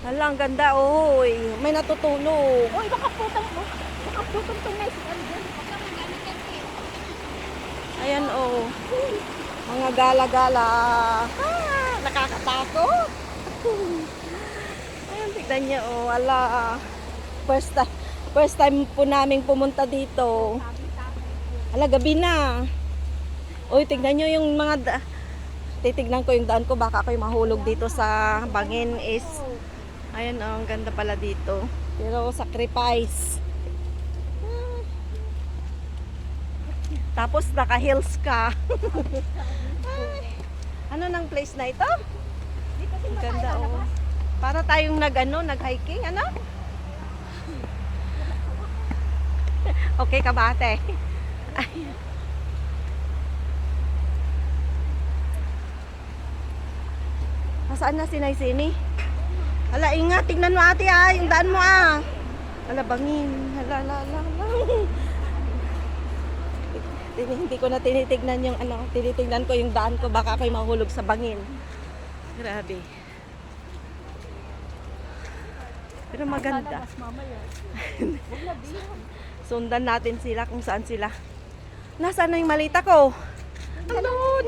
Hala, ang ganda, oy. May natutulog. Uy, baka putang mo. Baka putang nice. Ano yan? Ayan, oh. Mga gala-gala. Ah, nakakatakot. Ayan, tignan niyo, oh. Ala. First time, first time po namin pumunta dito. Ala, gabi na. Uy, tignan niyo yung mga... Titignan ko yung daan ko. Baka ako'y mahulog dito sa bangin is... Ayan, oh, ang ganda pala dito. Pero sacrifice. Ah. Tapos naka-heels ka. Ano nang place na ito? Ang ganda oh. Para tayong nag ano, nag-hiking, ano? okay ka ba ate? Nasaan na si Naisini? Hala, ingat. Tingnan mo ate ah. Yung daan mo ah. Hala, bangin. Hala, hala, hala. Hindi ko na tinitignan yung ano. Tinitignan ko yung daan ko. Baka ako'y mahulog sa bangin. Grabe. Pero maganda. Sundan natin sila kung saan sila. Nasaan na yung malita ko? Andun!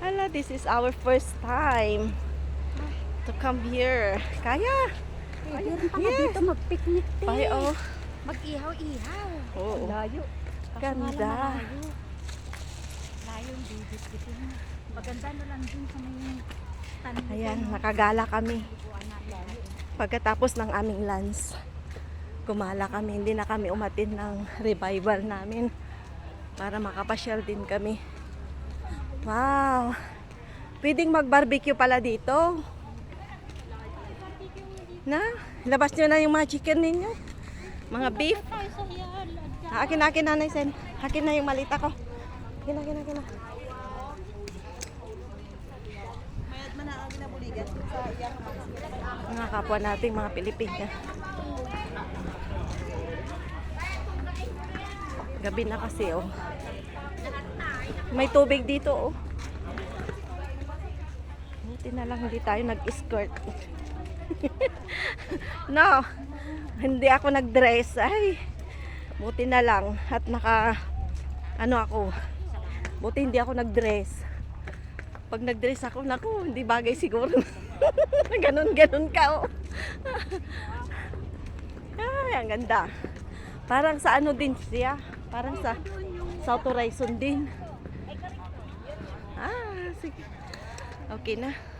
Hala, this is our first time come here. Kaya? Ayun pa Yes. dito mag-picnic din. Ay, oh. Mag-ihaw-ihaw. Oo. Layo. Ganda. Layo yung bibit dito. Maganda na lang dun sa may tanim. Ayan, nakagala kami. Pagkatapos ng aming lunch, gumala kami. Hindi na kami umatin ng revival namin para makapasyal din kami. Wow! Pwedeng mag-barbecue pala dito. Na? Labas nyo na yung mga chicken ninyo. Mga beef. Ah, Akin na, akin na, Naisen. Akin na yung malita ko. Akin na, akin na, akin na. Mga kapwa nating mga Pilipina. Gabi na kasi, oh. May tubig dito, oh. Buti na lang hindi tayo nag-skirt. no, hindi ako nag-dress. Ay, buti na lang. At naka, ano ako, buti hindi ako nag-dress. Pag nag-dress ako, naku, hindi bagay siguro. Ganon-ganon ka, oh. Ay, ang ganda. Parang sa ano din siya. Parang sa South Horizon din. Ah, sige. Okay na.